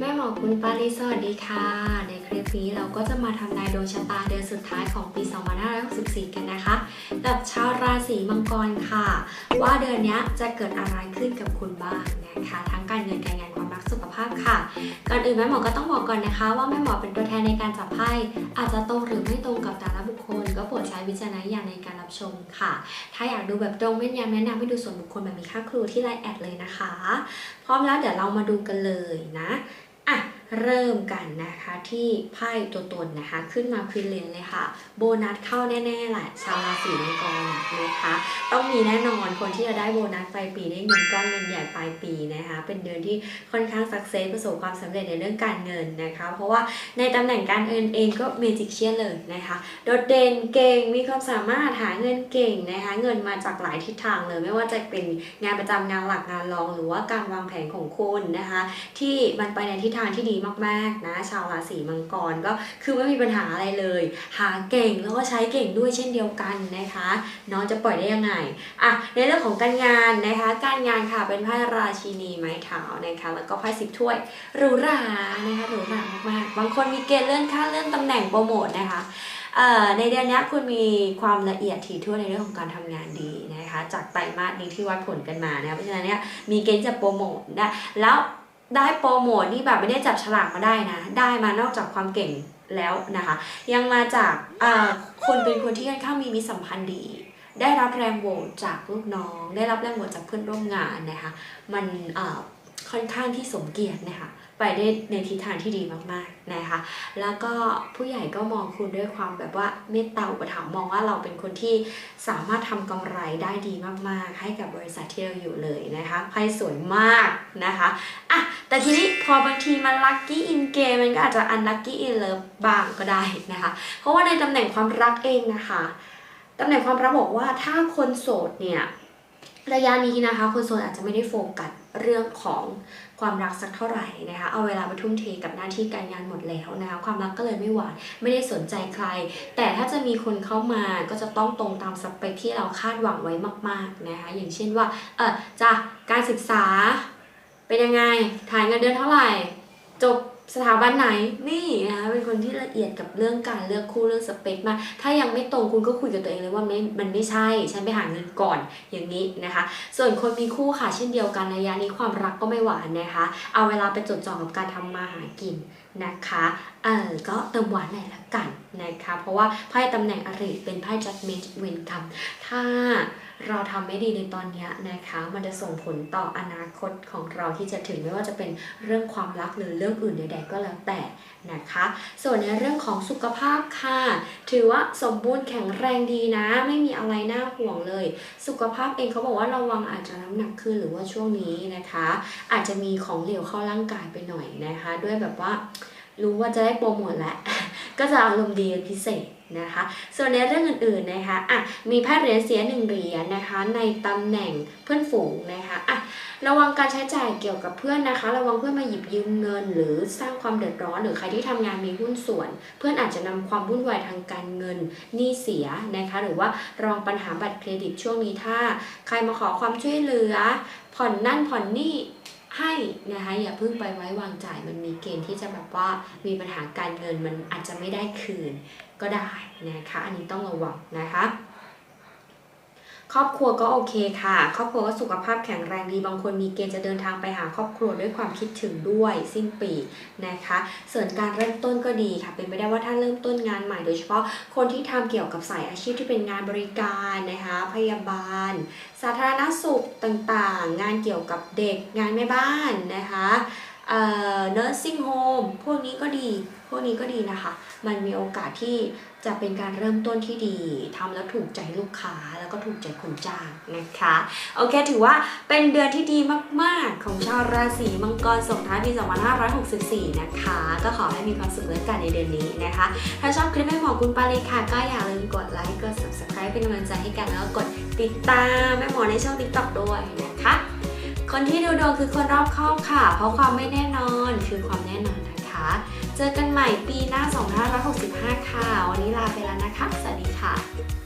แม่หมอคุณปารีสวัสดีค่ะ ในคลิปนี้เราก็จะมาทำนายดวงชะตาเดือนสุดท้ายของปี 2564 กันนะคะ กับชาวราศีมังกรค่ะ ว่าเดือนนี้จะเกิดอะไรขึ้นกับคุณบ้างนะคะ ทั้งการเงินการงานความรักสุขภาพค่ะ ก่อนอื่นแม่หมอก็ต้องบอกก่อนนะคะ ว่าแม่หมอเป็นตัวแทนในการจับไพ่อาจจะตรงหรือไม่ตรงกับแต่ละบุคคล ก็โปรดใช้วิจารณญาณในการรับชมค่ะ ถ้าอยากดูแบบตรงแม่นยำแนะนำให้ดูส่วนบุคคลแบบมีค่าครูที่ไลน์แอดเลยนะคะ พร้อมแล้วเดี๋ยวเรามาดูกันเลยนะอะ เริ่มกันนะคะที่ไพ่ตัวตนนะคะ ขึ้นมาควินเลนเลยค่ะ โบนัสเข้าแน่ๆแหละชาวราศีมังกรนะคะ ต้องมีแน่นอนคนที่จะได้โบนัสปลายปีได้เงินก้อนเงินใหญ่ปลายปีนะคะ เป็นเดือนที่ค่อนข้างสักเซสประสบความสำเร็จในเรื่องการเงินนะคะ เพราะว่าในตำแหน่งการเงินเองก็เมจิกเชียนเลยนะคะ โดดเด่นเก่งมีความสามารถหาเงินเก่งนะคะเงินมาจากหลายทิศทางเลย ไม่ว่าจะเป็นงานประจำงานหลักงานรอง หรือว่าการวางแผนของคุณนะคะ ที่มันไปในทิศทางที่ดีมากๆนะ ชาวราศีมังกรก็คือไม่มีปัญหาอะไรเลย หาเก่งแล้วก็ใช้เก่งด้วยเช่นเดียวกันนะคะน้องจะปล่อยได้ยังไงอะในเรื่องของการงานนะคะ การงานค่ะเป็นไพ่ราชินีไม้เท้านะคะ แล้วก็ไพ่สิบถ้วยหรูหรานะคะหรูหรามากๆบางคนมีเกณฑ์เลื่อนขั้นเลื่อนตำแหน่งโปรโมทนะคะในเดือนนี้คุณมีความละเอียดถี่ถ้วนในเรื่องของการทำงานดีนะคะ จากไตรมาสนี้ที่วัดผลกันมานะคะเพราะฉะนั้นเนี่ยมีเกณฑ์จะโปรโมทได้แล้ว ได้โปรโมทนี่แบบไม่ได้จับฉลากมาได้นะ ได้มานอกจากความเก่งแล้วนะคะ ยังมาจากเอ่อคนเป็นคนที่ค่อนข้างมีมิสัมพันธ์ดี ได้รับแรงโหวตจากลูกน้อง ได้รับแรงโหวตจากเพื่อนร่วมงานนะคะ มันค่อนข้างที่สมเกียรตินะคะ ไปได้ในทิศทางที่ดีมากๆนะคะ แล้วก็ผู้ใหญ่ก็มองคุณด้วยความแบบว่าเมตตาอุปถัมภ์มองว่าเราเป็นคนที่สามารถทำกำไรได้ดีมากๆ ให้กับบริษัทที่เราอยู่เลยนะคะไพ่สวยมากนะคะอะแต่ทีนี้พอบางทีมันลัคกี้อินเกมมันก็อาจจะอันลัคกี้อินเลิฟบ้างก็ได้นะคะ เพราะว่าในตำแหน่งความรักเองนะคะตำแหน่งความรักบอกว่าถ้าคนโสดเนี่ยระยะนี้นะคะ คนโสดอาจจะไม่ได้โฟกัส เรื่องของความรักสักเท่าไหร่นะคะเอาเวลาไปทุ่มเทกับหน้าที่การงานหมดแล้วนะคะความรักก็เลยไม่หวานไม่ได้สนใจใคร แต่ถ้าจะมีคนเข้ามาก็จะต้องตรงตามสเปคที่เราคาดหวังไว้มากๆนะคะอย่างเช่นว่าเออจะการศึกษาเป็นยังไงถ่ายเงินเดือนเท่าไหร่ จบ สถาบันไหนนี่นะคะเป็นคนที่ละเอียดกับเรื่องการเลือกคู่เรื่องสเปคมากถ้ายังไม่ตรงคุณก็คุยกับตัวเองเลยว่าไม่มันไม่ใช่ฉันไปหาเงินก่อนอย่างนี้นะคะ ส่วนคนมีคู่ค่ะเช่นเดียวกันระยะนี้ความรักก็ไม่หวานนะคะ เอาเวลาไปจดจ่อกับการทำมาหากินนะคะเออก็เติมหวานหน่อยละกันนะคะ เพราะว่าไพ่ตำแหน่งอริเป็นไพ่ judgment เวรกรรมถ้า เราทำไม่ดีในตอนนี้นะคะ มันจะส่งผลต่ออนาคตของเราที่จะถึงไม่ว่าจะเป็นเรื่องความรักหรือเรื่องอื่นใดๆก็แล้วแต่นะคะ ส่วนในเรื่องของสุขภาพค่ะ ถือว่าสมบูรณ์แข็งแรงดีนะ ไม่มีอะไรน่าห่วงเลย สุขภาพเองเขาบอกว่าระวังอาจจะน้ำหนักขึ้นหรือว่าช่วงนี้นะคะ อาจจะมีของเหลวเข้าร่างกายไปหน่อยนะคะ ด้วยแบบว่ารู้ว่าจะได้โปรโมทแล้ว ก็จะอารมณ์ดีเป็นพิเศษนะคะ ส่วนในเรื่องอื่นๆนะคะอะมีไพ่เหรียญเสียหนึ่งเหรียญนะคะ ในตำแหน่งเพื่อนฝูงนะคะอะระวังการใช้จ่ายเกี่ยวกับเพื่อนนะคะ ระวังเพื่อนมาหยิบยืมเงิน หรือสร้างความเดือดร้อน หรือใครที่ทำงานมีหุ้นส่วน เพื่อนอาจจะนำความวุ่นวายทางการเงินหนี้เสียนะคะ หรือว่าระวังปัญหาบัตรเครดิตช่วงนี้ถ้า ใครมาขอความช่วยเหลือ ผ่อนนั่นผ่อนนี่ ให้นะคะอย่าเพิ่งไปไว้วางใจมันมีเกณฑ์ที่จะแบบว่ามีปัญหาการเงินมันอาจจะไม่ได้คืนก็ได้นะคะ อันนี้ต้องระวังนะคะ ครอบครัวก็โอเคค่ะ ครอบครัวก็สุขภาพแข็งแรงดี บางคนมีเกณฑ์จะเดินทางไปหาครอบครัวด้วยความคิดถึงด้วยสิ้นปีนะคะ ส่วนการเริ่มต้นก็ดีค่ะ เป็นไปได้ว่าถ้าเริ่มต้นงานใหม่โดยเฉพาะคนที่ทำเกี่ยวกับสายอาชีพที่เป็นงานบริการนะคะพยาบาล สาธารณสุขต่างๆ งานเกี่ยวกับเด็กงานแม่บ้านนะคะ เอ่อ nursing home พวกนี้ก็ดี พวกนี้ก็ดีนะคะ มันมีโอกาสที่จะเป็นการเริ่มต้นที่ดีทำแล้วถูกใจลูกค้าแล้วก็ถูกใจคนจ้างนะคะ โอเค ถือว่าเป็นเดือนที่ดีมากๆ ของชาวราศีมังกรส่งท้ายปี 2564 นะคะ ก็ขอให้มีความสุขและกันในเดือนนี้นะคะ ถ้าชอบคลิปแม่หมอคุณปาเลยค่ะ ก็อย่าลืมกดไลค์ กด subscribe เป็นกำลังใจให้กันแล้วก็กดติดตามแม่หมอในช่อง TikTok ด้วยนะคะ คนที่ดูดวงคือคนรอบคอบค่ะ เพราะความไม่แน่นอนคือความแน่นอนนะคะ เจอกันใหม่ปีหน้า 2565 ค่ะ วันนี้ลาไปแล้วนะคะ สวัสดีค่ะ